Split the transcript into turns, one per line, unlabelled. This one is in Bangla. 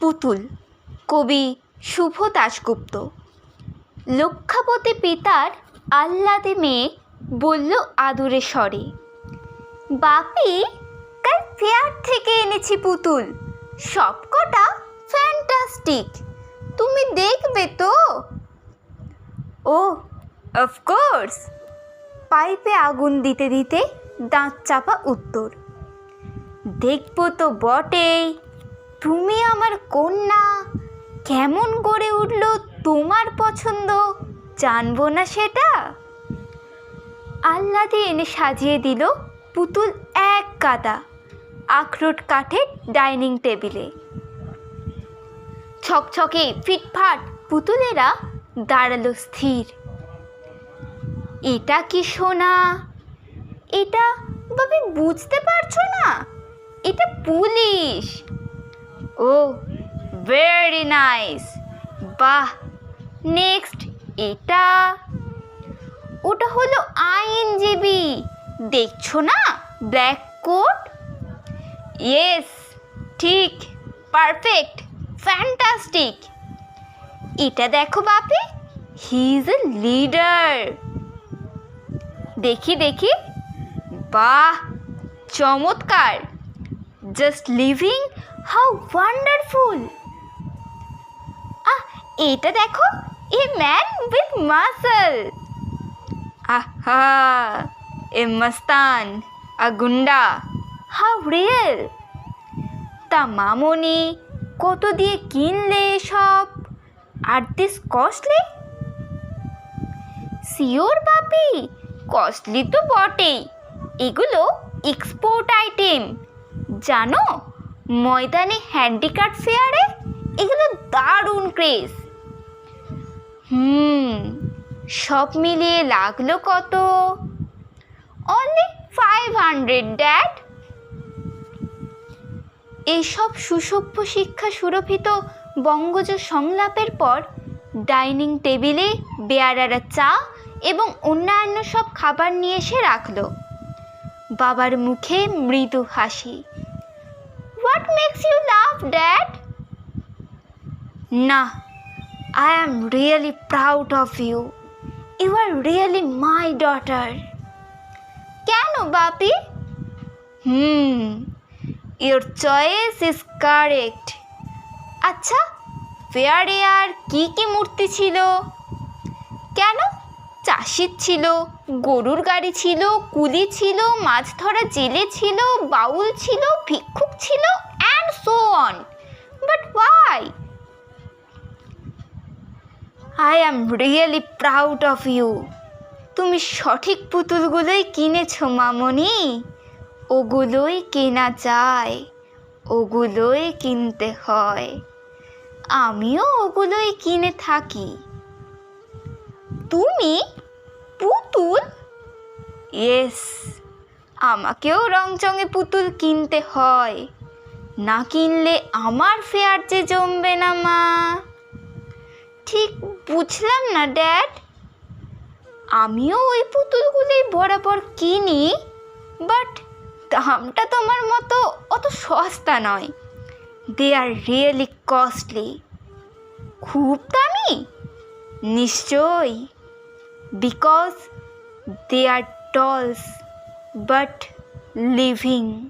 পুতুল। কবি শুভ দাশগুপ্ত। লক্ষাপতি পিতার আহ্লাদে মেয়ে বলল আদুরে স্বরে, বাপি, কাল ফেয়ার থেকে এনেছি পুতুল। সবকটা ফ্যান্টাস্টিক তুমি দেখবে তো? ও অফকোর্স পাইপে আগুন দিতে দিতে দাঁত চাপা উত্তর, দেখব তো বটেই। তুমি আমার কন্যা। কেমন গড়ে উঠল তোমার পছন্দ, জানব না সেটা? আহ্লাদে এনে সাজিয়ে দিল পুতুল এক কাদা, আখরোট কাঠের ডাইনিং টেবিলে। ছকছকে ফিটফাট পুতুলেরা দাঁড়াল স্থির। এটা কি সোনা? এটা বাবি বুঝতে পারছ না? এটা পুলিশ। ও ভেরি নাইস বাহ নেক্সট এটা। ওটা হলো আইনজীবী দেখছ না? ব্ল্যাক কোট ইয়েস ঠিক পারফেক্ট ফ্যান্টাস্টিক এটা দেখো বাপি হি ইজ এ লিডার দেখি দেখি। বাহ, চমৎকার। Just living how wonderful ah এটা দেখো এ ম্যান উইথ মাসল আহা এ মস্তান আ গুন্ডা হাউ রিয়েল তা মামনি কত দিয়ে কিনলে সব আর this costly sure Bapi costly তো বটেই। এগুলো এক্সপোর্ট আইটেম জানো? ময়দানে হ্যান্ডিক্রাফট ফেয়ারে এগুলো দারুণ ক্রেজ হুম, সব মিলিয়ে লাগল কত? অনলি ফাইভ হান্ড্রেড ড্যাড এইসব সুসভ্য শিক্ষা সুরভিত বঙ্গজ সংলাপের পর ডাইনিং টেবিলে বেয়ারারা চা এবং অন্যান্য সব খাবার নিয়ে এসে রাখল। বাবার মুখে মৃদু হাসি। মেক্স ইউ লাভ ড্যাড না I am really proud of you you are really my daughter কেন বাপি? Hmm your choice is correct আচ্ছা ফেয়ারে আর কি কি মূর্তি ছিল? কেন? চাষির ছিল গরুর গাড়ি ছিল কুলি ছিল মাছ ধরা জেলে ছিল বাউল ছিল ভিক্ষুক ছিল and so on but why I am really proud of you তুমি সঠিক পুতুলগুলোই কিনেছো, মামনি। ওগুলোই কেনা যায়, ওগুলোই কিনতে হয়। আমিও ওগুলোই কিনে থাকি। তুমি পুতুল? ইয়েস আমাকেও রংচঙে পুতুল কিনতে হয়। না কিনলে আমার ফেয়ার যে জমবে না, মা। ঠিক বুঝলাম না, ড্যাড। আমিও ওই পুতুলগুলোই বরাবর কিনি, বাট দামটা তোমার মতো অত সস্তা নয়। দে আর রিয়েলি কস্টলি খুব দামি? নিশ্চয়ই। Because they are dolls but living